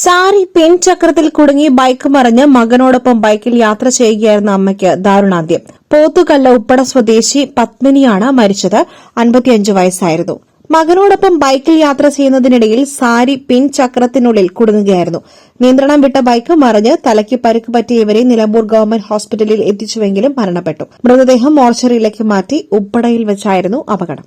സാരി പിൻചക്രത്തിൽ കുടുങ്ങി ബൈക്ക് മറിഞ്ഞ് മകനോടൊപ്പം ബൈക്കിൽ യാത്ര ചെയ്യുകയായിരുന്ന അമ്മയ്ക്ക് ദാരുണാന്ത്യം. പോത്തുകല്ല ഉപ്പട സ്വദേശി പത്മിനിയാണ് മരിച്ചത്. അൻപത്തിയഞ്ച് വയസ്സായിരുന്നു. മകനോടൊപ്പം ബൈക്കിൽ യാത്ര ചെയ്യുന്നതിനിടയിൽ സാരി പിൻചക്രത്തിനുള്ളിൽ കുടുങ്ങുകയായിരുന്നു. നിയന്ത്രണം വിട്ട ബൈക്ക് മറിഞ്ഞ് തലയ്ക്ക് പരുക്ക് പറ്റിയ ഇവരെ നിലമ്പൂർ ഗവൺമെന്റ് ഹോസ്പിറ്റലിൽ എത്തിച്ചുവെങ്കിലും മരണപ്പെട്ടു. മൃതദേഹം മോർച്ചറിയിലേക്ക് മാറ്റി ഉപ്പടയിൽ വെച്ചായിരുന്നു അപകടം.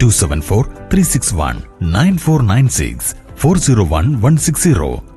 274 361 9496 401 160